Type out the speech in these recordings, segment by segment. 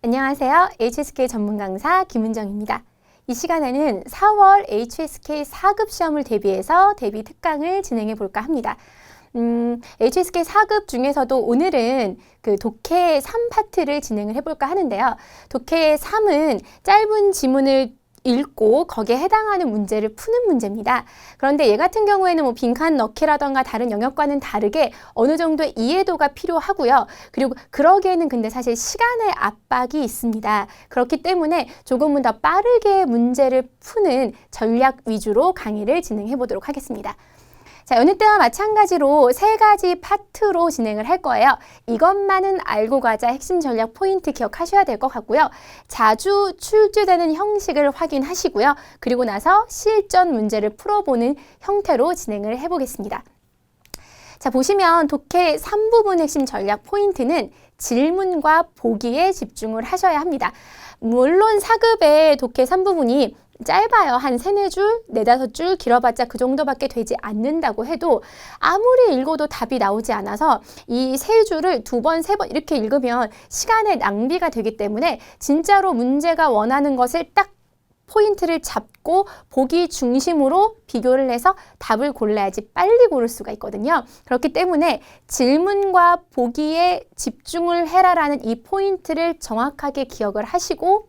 안녕하세요. HSK 전문 강사 김은정입니다. 이 시간에는 4월 HSK 4급 시험을 대비해서 대비 특강을 진행해 볼까 합니다. 음, HSK 4급 중에서도 오늘은 그 독해 3파트를 진행을 해볼까 하는데요. 독해 3은 짧은 지문을 읽고 거기에 해당하는 문제를 푸는 문제입니다. 그런데 얘 같은 경우에는 뭐 빈칸 넣기라던가 다른 영역과는 다르게 어느 정도의 이해도가 필요하고요. 그리고 그러기에는 근데 사실 시간의 압박이 있습니다. 그렇기 때문에 조금은 더 빠르게 문제를 푸는 전략 위주로 강의를 진행해 보도록 하겠습니다. 자, 여느 때와 마찬가지로 세 가지 파트로 진행을 할 거예요. 이것만은 알고 가자 핵심 전략 포인트 기억하셔야 될 것 같고요. 자주 출제되는 형식을 확인하시고요. 그리고 나서 실전 문제를 풀어보는 형태로 진행을 해보겠습니다. 자, 보시면 독해 3부분 핵심 전략 포인트는 질문과 보기에 집중을 하셔야 합니다. 물론 4급의 독해 3부분이 짧아요. 한 세네 줄, 네다섯 줄 길어봤자 그 정도밖에 되지 않는다고 해도 아무리 읽어도 답이 나오지 않아서 이 세 줄을 두 번, 세 번 이렇게 읽으면 시간의 낭비가 되기 때문에 진짜로 문제가 원하는 것을 딱 포인트를 잡고 보기 중심으로 비교를 해서 답을 골라야지 빨리 고를 수가 있거든요. 그렇기 때문에 질문과 보기에 집중을 해라라는 이 포인트를 정확하게 기억을 하시고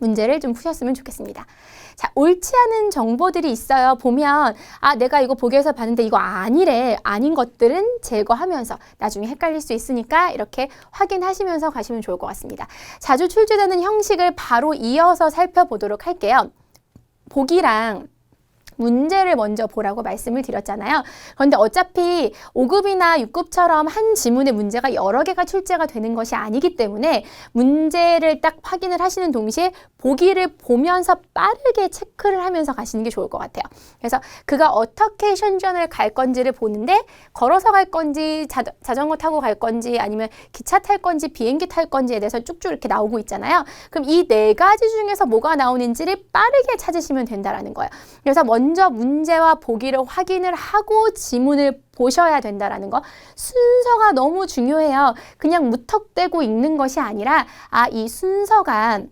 문제를 좀 푸셨으면 좋겠습니다. 자, 옳지 않은 정보들이 있어요. 보면, 아, 내가 이거 보기에서 봤는데 이거 아니래. 아닌 것들은 제거하면서 나중에 헷갈릴 수 있으니까 이렇게 확인하시면서 가시면 좋을 것 같습니다. 자주 출제되는 형식을 바로 이어서 살펴보도록 할게요. 보기랑 문제를 먼저 보라고 말씀을 드렸잖아요. 그런데 어차피 5급이나 6급처럼 한 지문의 문제가 여러 개가 출제가 되는 것이 아니기 때문에 문제를 딱 확인을 하시는 동시에 보기를 보면서 빠르게 체크를 하면서 가시는 게 좋을 것 같아요. 그래서 그가 어떻게 션전을 갈 건지를 보는데 걸어서 갈 건지 자, 자전거 타고 갈 건지 아니면 기차 탈 건지 비행기 탈 건지에 대해서 쭉쭉 이렇게 나오고 있잖아요. 그럼 이 네 가지 중에서 뭐가 나오는지를 빠르게 찾으시면 된다라는 거예요. 그래서 먼저 먼저 문제와 보기를 확인을 하고 지문을 보셔야 된다라는 거. 순서가 너무 중요해요. 그냥 무턱대고 읽는 것이 아니라 아, 이 순서가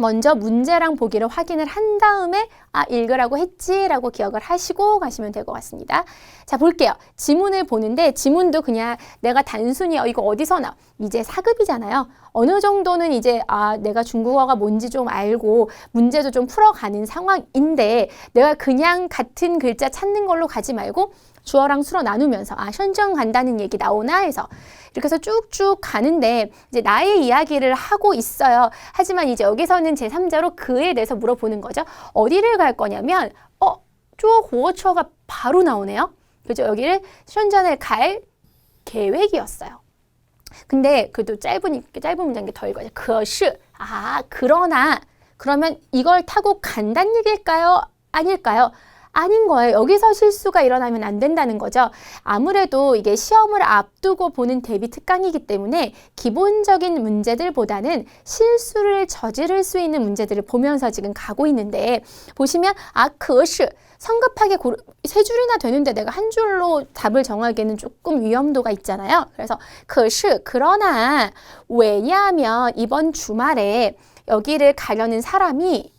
먼저 문제랑 보기를 확인을 한 다음에 아 읽으라고 했지라고 기억을 하시고 가시면 될 것 같습니다. 자 볼게요. 지문을 보는데 지문도 그냥 내가 단순히 어, 이거 어디서 나 이제 사급이잖아요. 어느 정도는 이제 아 내가 중국어가 뭔지 좀 알고 문제도 좀 풀어가는 상황인데 내가 그냥 같은 글자 찾는 걸로 가지 말고 주어랑 수어 나누면서 아 현정 간다는 얘기 나오나 해서 이렇게 해서 쭉쭉 가는데 이제 나의 이야기를 하고 있어요. 하지만 이제 여기서는 제3자로 그에 대해서 물어보는 거죠. 어디를 갈 거냐면 어, 쪼호처가 바로 나오네요. 그죠? 여기를 현전을 갈 계획이었어요. 근데 그래도 짧은 짧은 문장이 더 읽어요. 그것이 아 그러나 그러면 이걸 타고 간다는 얘기일까요? 아닐까요? 아닌 거예요. 여기서 실수가 일어나면 안 된다는 거죠. 아무래도 이게 시험을 앞두고 보는 대비 특강이기 때문에 기본적인 문제들보다는 실수를 저지를 수 있는 문제들을 보면서 지금 가고 있는데 보시면 아, 그것이 성급하게 고르, 세 줄이나 되는데 내가 한 줄로 답을 정하기에는 조금 위험도가 있잖아요. 그래서 그것이 그러나 왜냐하면 이번 주말에 여기를 가려는 사람이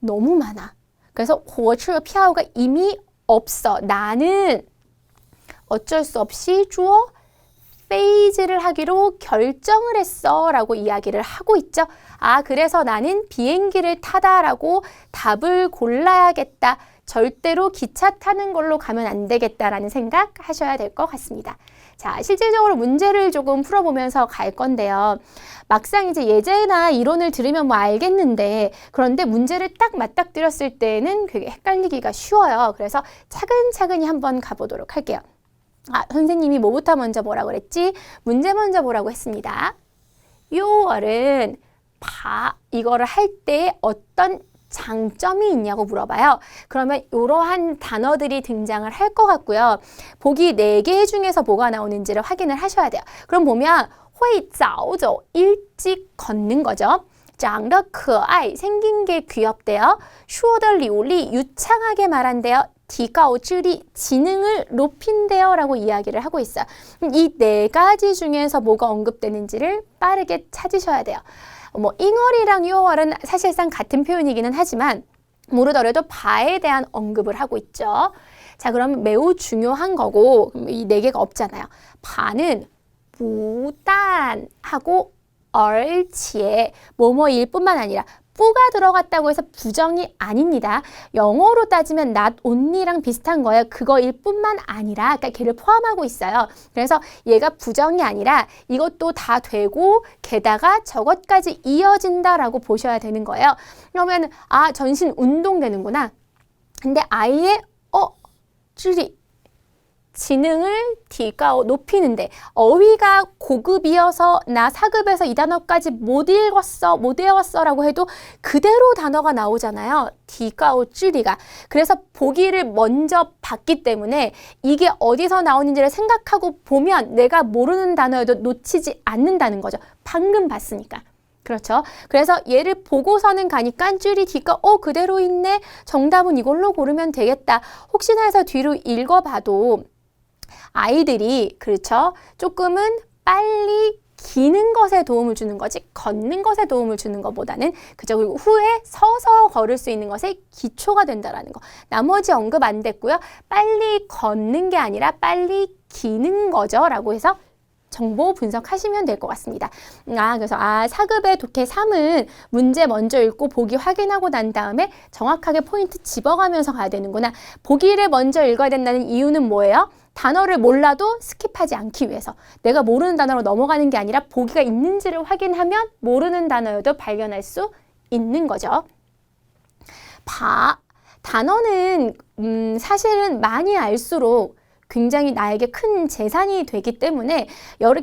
너무 많아. 그래서 火车票가 이미 없어. 나는 어쩔 수 없이 주어 페이즈를 하기로 결정을 했어 라고 이야기를 하고 있죠. 아, 그래서 나는 비행기를 타다라고 답을 골라야겠다. 절대로 기차 타는 걸로 가면 안 되겠다라는 생각 하셔야 될 것 같습니다. 자, 실질적으로 문제를 조금 풀어보면서 갈 건데요. 막상 이제 예제나 이론을 들으면 뭐 알겠는데 그런데 문제를 딱 맞닥뜨렸을 때는 그게 헷갈리기가 쉬워요. 그래서 차근차근히 한번 가보도록 할게요. 아, 선생님이 뭐부터 먼저 뭐라 그랬지? 문제 먼저 보라고 했습니다. 6월은 바, 이거를 할 때 어떤 장점이 있냐고 물어봐요. 그러면 이러한 단어들이 등장을 할 것 같고요. 보기 4개 중에서 뭐가 나오는지를 확인을 하셔야 돼요. 그럼 보면 会早走 일찍 걷는 거죠. 长得可爱 생긴 게 귀엽대요. 说的流利 유창하게 말한대요. 디가오쯔리 지능을 높인대요 라고 이야기를 하고 있어요. 이 네 가지 중에서 뭐가 언급되는지를 빠르게 찾으셔야 돼요. 뭐 잉얼이랑 유월은 사실상 같은 표현이기는 하지만 모르더라도 바에 대한 언급을 하고 있죠. 자, 그럼 매우 중요한 거고 이 네 개가 없잖아요. 바는 무단하고 얼치에 뭐뭐일 뿐만 아니라 뿌가 들어갔다고 해서 부정이 아닙니다. 영어로 따지면 not only랑 비슷한 거예요. 그거일 뿐만 아니라 그러니까 걔를 포함하고 있어요. 그래서 얘가 부정이 아니라 이것도 다 되고 게다가 저것까지 이어진다라고 보셔야 되는 거예요. 그러면 아 전신 운동 되는구나. 근데 아이의 어 쭈리 지능을 D가 높이는데 어휘가 고급이어서 나 사급에서 이 단어까지 못 읽었어 못 외웠어 라고 해도 그대로 단어가 나오잖아요 D가 쭈리가 그래서 보기를 먼저 봤기 때문에 이게 어디서 나오는지를 생각하고 보면 내가 모르는 단어여도 놓치지 않는다는 거죠 방금 봤으니까 그렇죠. 그래서 얘를 보고서는 가니까 쭈리 뒤가 어 그대로 있네. 정답은 이걸로 고르면 되겠다. 혹시나 해서 뒤로 읽어봐도 아이들이 그렇죠. 조금은 빨리 기는 것에 도움을 주는 거지 걷는 것에 도움을 주는 것보다는 그죠 그리고 후에 서서 걸을 수 있는 것에 기초가 된다라는 거 나머지 언급 안 됐고요 빨리 걷는 게 아니라 빨리 기는 거죠라고 해서 정보 분석하시면 될 것 같습니다. 아, 그래서 아, 사급의 독해 3은 문제 먼저 읽고 보기 확인하고 난 다음에 정확하게 포인트 집어가면서 가야 되는구나. 보기를 먼저 읽어야 된다는 이유는 뭐예요? 단어를 몰라도 스킵하지 않기 위해서 내가 모르는 단어로 넘어가는 게 아니라 보기가 있는지를 확인하면 모르는 단어여도 발견할 수 있는 거죠. 바 단어는 음, 사실은 많이 알수록 굉장히 나에게 큰 재산이 되기 때문에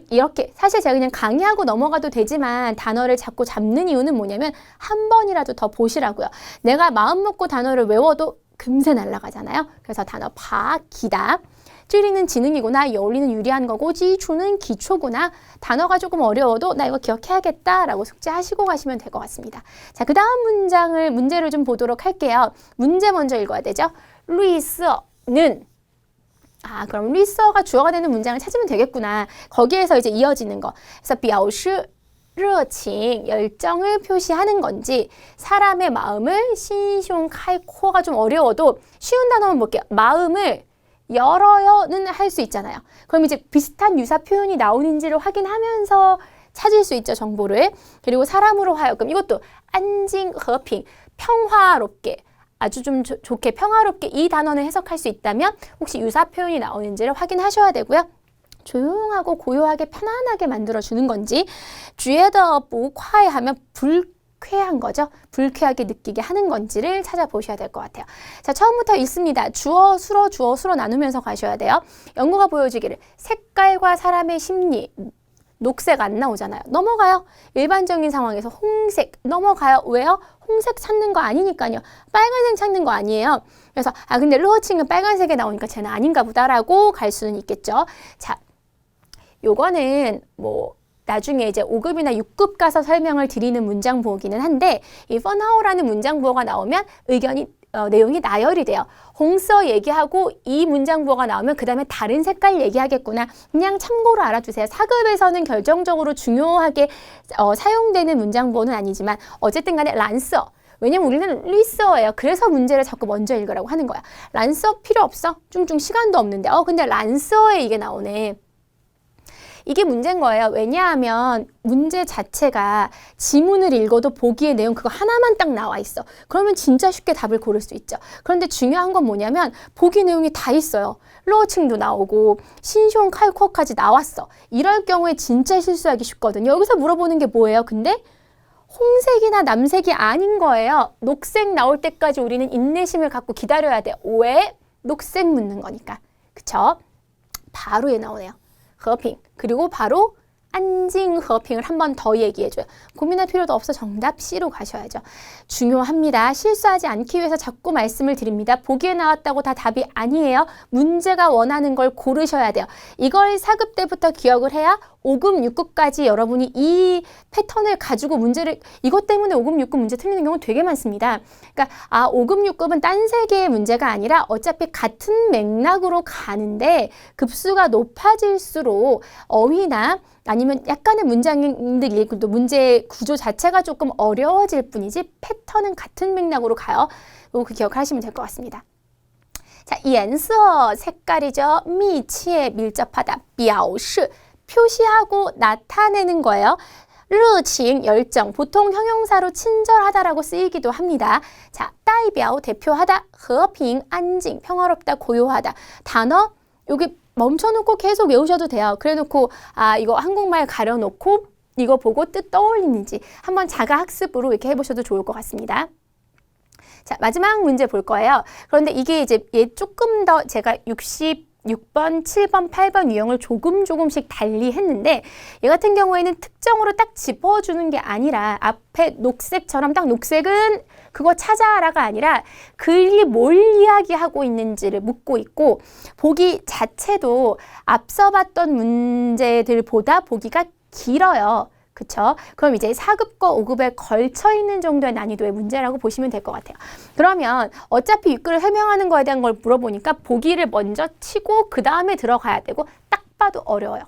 이렇게 사실 제가 그냥 강의하고 넘어가도 되지만 단어를 자꾸 잡는 이유는 뭐냐면 한 번이라도 더 보시라고요. 내가 마음 먹고 단어를 외워도 금세 날아가잖아요. 그래서 단어 바, 기다. 찌리는 지능이구나, 여울리는 유리한 거고, 지주는 기초구나. 단어가 조금 어려워도 나 이거 기억해야겠다라고 숙제하시고 가시면 될 것 같습니다. 자, 그 다음 문장을, 문제를 좀 보도록 할게요. 문제 먼저 읽어야 되죠. 루이스는 아, 그럼 리서가 주어가 되는 문장을 찾으면 되겠구나. 거기에서 이제 이어지는 거. 그래서 表示热情, 열정을 표시하는 건지 사람의 마음을 신숑 카이코가 좀 어려워도 쉬운 단어만 볼게요. 마음을 열어요는 할 수 있잖아요. 그럼 이제 비슷한 유사 표현이 나오는지를 확인하면서 찾을 수 있죠, 정보를. 그리고 사람으로 하여금 이것도 안징, 허핑, 평화롭게 아주 좀 조, 좋게 평화롭게 이 단어는 해석할 수 있다면 혹시 유사 표현이 나오는지를 확인하셔야 되고요. 조용하고 고요하게 편안하게 만들어 주는 건지 쥐에더 보콰이 하면 불 쾌한 거죠. 불쾌하게 느끼게 하는 건지를 찾아보셔야 될 것 같아요. 자, 처음부터 읽습니다. 주어, 수로, 주어, 수로 나누면서 가셔야 돼요. 연구가 보여주기를 색깔과 사람의 심리, 녹색 안 나오잖아요. 넘어가요. 일반적인 상황에서 홍색 넘어가요. 왜요? 홍색 찾는 거 아니니까요. 빨간색 찾는 거 아니에요. 그래서 아 근데 루어칭은 빨간색에 나오니까 쟤는 아닌가 보다라고 갈 수는 있겠죠. 자, 요거는 뭐 나중에 이제 5급이나 6급 가서 설명을 드리는 문장 부호기는 한데 이 펀하오라는 문장 부호가 나오면 의견이 어, 내용이 나열이 돼요. 홍서 얘기하고 이 문장 부호가 나오면 그 다음에 다른 색깔 얘기하겠구나. 그냥 참고로 알아두세요. 사급에서는 결정적으로 중요하게 어, 사용되는 문장 부호는 아니지만 어쨌든 간에 란서 왜냐면 우리는 리서예요. 그래서 문제를 자꾸 먼저 읽으라고 하는 거야. 란서 필요 없어. 쭝쭝 시간도 없는데. 어 근데 란서에 이게 나오네. 이게 문제인 거예요. 왜냐하면 문제 자체가 지문을 읽어도 보기의 내용 그거 하나만 딱 나와 있어. 그러면 진짜 쉽게 답을 고를 수 있죠. 그런데 중요한 건 뭐냐면 보기 내용이 다 있어요. 로어칭도 나오고 신시온 칼코까지 나왔어. 이럴 경우에 진짜 실수하기 쉽거든요. 여기서 물어보는 게 뭐예요? 근데 홍색이나 남색이 아닌 거예요. 녹색 나올 때까지 우리는 인내심을 갖고 기다려야 돼. 왜? 녹색 묻는 거니까. 그쵸? 바로 얘 나오네요. 和平 그리고 바로 안징 허핑을 한 번 더 얘기해줘요. 고민할 필요도 없어 정답 C로 가셔야죠. 중요합니다. 실수하지 않기 위해서 자꾸 말씀을 드립니다. 보기에 나왔다고 다 답이 아니에요. 문제가 원하는 걸 고르셔야 돼요. 이걸 4급 때부터 기억을 해야 5급, 6급까지 여러분이 이 패턴을 가지고 문제를 이것 때문에 5급, 6급 문제 틀리는 경우 되게 많습니다. 그러니까 아 5급, 6급은 딴 세계의 문제가 아니라 어차피 같은 맥락으로 가는데 급수가 높아질수록 어휘나 아니면 약간의 문장들이 또 문제 구조 자체가 조금 어려워질 뿐이지 패턴은 같은 맥락으로 가요. 그 기억하시면 될 것 같습니다. 자, 이 엔서 색깔이죠. 미치에 밀접하다. 表示 표시하고 나타내는 거예요. 르칭 열정 보통 형용사로 친절하다라고 쓰이기도 합니다. 자, 따이벼 대표하다, 허핑 안징 평화롭다, 고요하다. 단어 여기 멈춰놓고 계속 외우셔도 돼요. 그래놓고 아 이거 한국말 가려놓고 이거 보고 뜻 떠올리는지 한번 자가 학습으로 이렇게 해보셔도 좋을 것 같습니다. 자 마지막 문제 볼 거예요. 그런데 이게 이제 얘 조금 더 제가 60 6번, 7번, 8번 유형을 조금 조금씩 달리 했는데 얘 같은 경우에는 특정으로 딱 짚어주는 게 아니라 앞에 녹색처럼 딱 녹색은 그거 찾아라가 아니라 글이 뭘 이야기하고 있는지를 묻고 있고 보기 자체도 앞서 봤던 문제들보다 보기가 길어요. 그쵸? 그럼 이제 4급과 5급에 걸쳐 있는 정도의 난이도의 문제라고 보시면 될 것 같아요. 그러면 어차피 육글을 해명하는 거에 대한 걸 물어보니까 보기를 먼저 치고 그 다음에 들어가야 되고 딱 봐도 어려워요.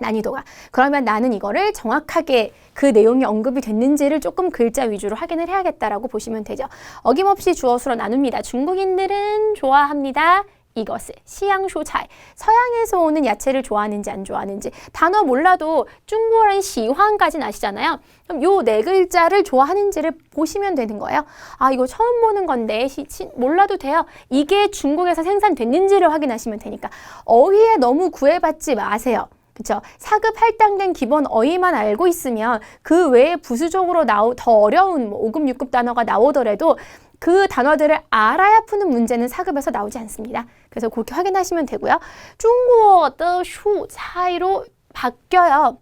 난이도가. 그러면 나는 이거를 정확하게 그 내용이 언급이 됐는지를 조금 글자 위주로 확인을 해야겠다라고 보시면 되죠. 어김없이 주어수로 나눕니다. 중국인들은 좋아합니다. 이것을 시향쇼 차이 서양에서 오는 야채를 좋아하는지 안 좋아하는지 단어 몰라도 중국어는 시황까지는 아시잖아요. 그럼 요 네 글자를 좋아하는지를 보시면 되는 거예요. 아 이거 처음 보는 건데 시, 시, 몰라도 돼요. 이게 중국에서 생산됐는지를 확인하시면 되니까 어휘에 너무 구애받지 마세요. 그렇죠? 사급 할당된 기본 어휘만 알고 있으면 그 외에 부수적으로 나오 더 어려운 뭐 5급, 6급 단어가 나오더라도 그 단어들을 알아야 푸는 문제는 사급에서 나오지 않습니다. 그래서 그렇게 확인하시면 되고요. 중국어的 슈 사이로 바뀌어요.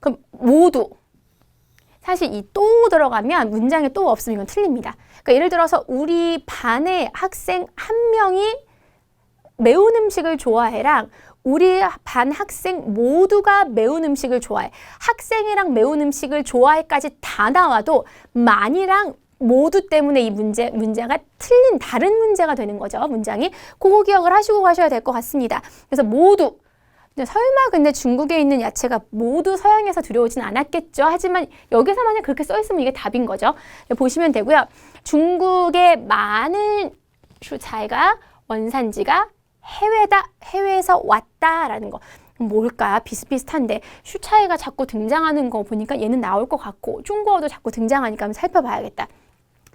그럼 모두 사실 이 또 들어가면 문장에 또 없으면 이건 틀립니다. 그러니까 예를 들어서 우리 반의 학생 한 명이 매운 음식을 좋아해랑 우리 반 학생 모두가 매운 음식을 좋아해. 학생이랑 매운 음식을 좋아해까지 다 나와도 만이랑 모두 때문에 이 문제, 문제가 틀린 다른 문제가 되는 거죠. 문장이. 그거 기억을 하시고 가셔야 될 것 같습니다. 그래서 모두. 설마 근데 중국에 있는 야채가 모두 서양에서 들여오진 않았겠죠. 하지만 여기서 만약 그렇게 써 있으면 이게 답인 거죠. 보시면 되고요. 중국의 많은 슈차이가 원산지가 해외다, 해외에서 왔다라는 거. 뭘까? 비슷비슷한데 슈차이가 자꾸 등장하는 거 보니까 얘는 나올 것 같고 중국어도 자꾸 등장하니까 한번 살펴봐야겠다.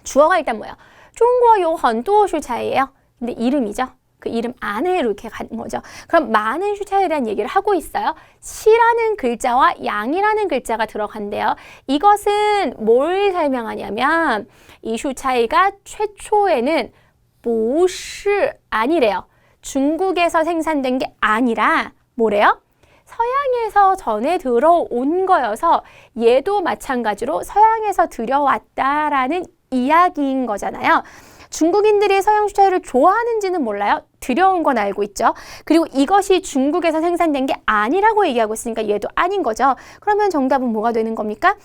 주어가 일단 뭐야? 중국어 요헌 또슈차예요. 근데 이름이죠. 그 이름 안에 이렇게 간 거죠. 그럼 많은 슈차에 대한 얘기를 하고 있어요. 시라는 글자와 양이라는 글자가 들어간대요. 이것은 뭘 설명하냐면 이 슈차이가 최초에는 보시 아니래요. 중국에서 생산된 게 아니라 뭐래요? 서양에서 전해 들어온 거여서 얘도 마찬가지로 서양에서 들여왔다라는 이야기인 거잖아요. 중국인들이 서양 슈차이를 좋아하는지는 몰라요. 들여온 건 알고 있죠. 그리고 이것이 중국에서 생산된 게 아니라고 얘기하고 있으니까 얘도 아닌 거죠. 그러면 정답은 뭐가 되는 겁니까?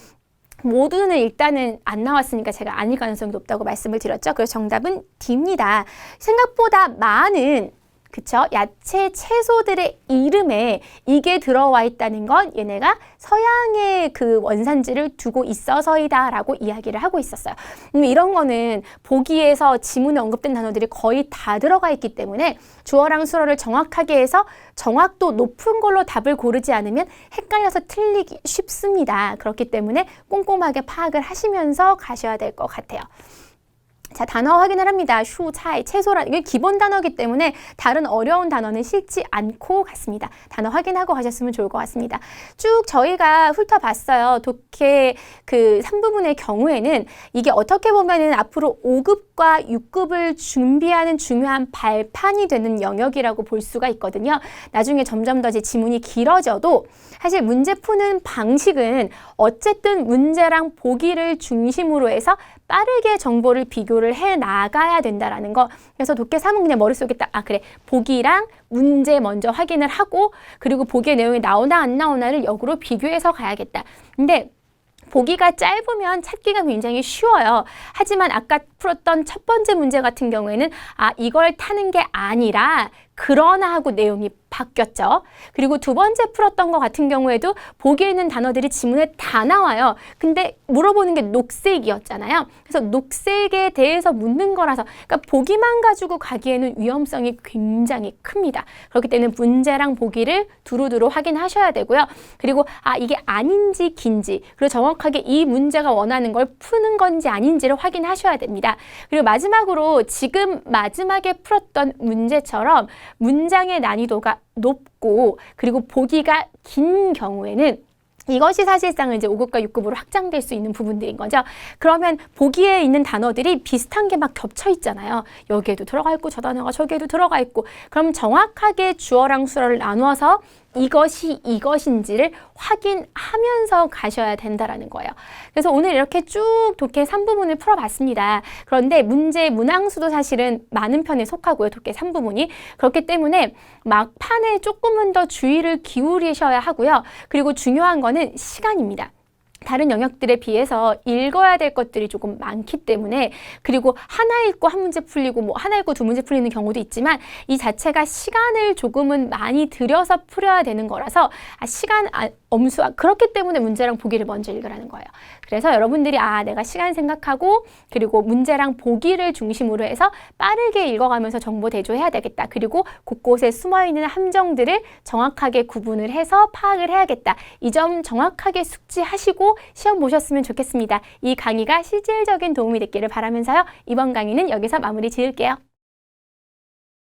모두는 일단은 안 나왔으니까 제가 아닐 가능성이 높다고 말씀을 드렸죠. 그래서 정답은 D입니다. 생각보다 많은 그쵸? 야채, 채소들의 이름에 이게 들어와 있다는 건 얘네가 서양의 그 원산지를 두고 있어서이다 라고 이야기를 하고 있었어요. 음, 이런 거는 보기에서 지문에 언급된 단어들이 거의 다 들어가 있기 때문에 주어랑 수어를 정확하게 해서 정확도 높은 걸로 답을 고르지 않으면 헷갈려서 틀리기 쉽습니다. 그렇기 때문에 꼼꼼하게 파악을 하시면서 가셔야 될 것 같아요. 자, 단어 확인을 합니다. 슈, 차이, 채소라 이게 기본 단어이기 때문에 다른 어려운 단어는 실지 않고 갔습니다. 단어 확인하고 가셨으면 좋을 것 같습니다. 쭉 저희가 훑어봤어요. 독해 그 3부분의 경우에는 이게 어떻게 보면은 앞으로 5급과 6급을 준비하는 중요한 발판이 되는 영역이라고 볼 수가 있거든요. 나중에 점점 더 이제 지문이 길어져도 사실 문제 푸는 방식은 어쨌든 문제랑 보기를 중심으로 해서 빠르게 정보를 비교를 해 나가야 된다라는 거. 그래서 독해 3은 그냥 머릿속에 딱, 아, 그래. 보기랑 문제 먼저 확인을 하고, 그리고 보기의 내용이 나오나 안 나오나를 역으로 비교해서 가야겠다. 근데 보기가 짧으면 찾기가 굉장히 쉬워요. 하지만 아까 풀었던 첫 번째 문제 같은 경우에는 아, 이걸 타는 게 아니라 그러나 하고 내용이 바뀌었죠. 그리고 두 번째 풀었던 것 같은 경우에도 보기에 있는 단어들이 지문에 다 나와요. 근데 물어보는 게 녹색이었잖아요. 그래서 녹색에 대해서 묻는 거라서 그러니까 보기만 가지고 가기에는 위험성이 굉장히 큽니다. 그렇기 때문에 문제랑 보기를 두루두루 확인하셔야 되고요. 그리고 아 이게 아닌지 긴지 그리고 정확하게 이 문제가 원하는 걸 푸는 건지 아닌지를 확인하셔야 됩니다. 그리고 마지막으로 지금 마지막에 풀었던 문제처럼 문장의 난이도가 높고 그리고 보기가 긴 경우에는 이것이 사실상은 이제 5급과 6급으로 확장될 수 있는 부분들인 거죠. 그러면 보기에 있는 단어들이 비슷한 게 막 겹쳐 있잖아요. 여기에도 들어가 있고 저 단어가 저기에도 들어가 있고 그럼 정확하게 주어랑 수어를 나누어서 이것이 이것인지를 확인하면서 가셔야 된다라는 거예요. 그래서 오늘 이렇게 쭉 독해 3부분을 풀어봤습니다. 그런데 문제 문항수도 사실은 많은 편에 속하고요. 독해 3부분이. 그렇기 때문에 막판에 조금은 더 주의를 기울이셔야 하고요. 그리고 중요한 거는 시간입니다. 다른 영역들에 비해서 읽어야 될 것들이 조금 많기 때문에 그리고 하나 읽고 한 문제 풀리고 뭐 하나 읽고 두 문제 풀리는 경우도 있지만 이 자체가 시간을 조금은 많이 들여서 풀어야 되는 거라서 아, 시간 아, 엄수와 그렇기 때문에 문제랑 보기를 먼저 읽으라는 거예요. 그래서 여러분들이 아 내가 시간 생각하고 그리고 문제랑 보기를 중심으로 해서 빠르게 읽어가면서 정보 대조해야 되겠다. 그리고 곳곳에 숨어 있는 함정들을 정확하게 구분을 해서 파악을 해야겠다. 이 점 정확하게 숙지하시고 시험 보셨으면 좋겠습니다. 이 강의가 실질적인 도움이 됐기를 바라면서요. 이번 강의는 여기서 마무리 지을게요.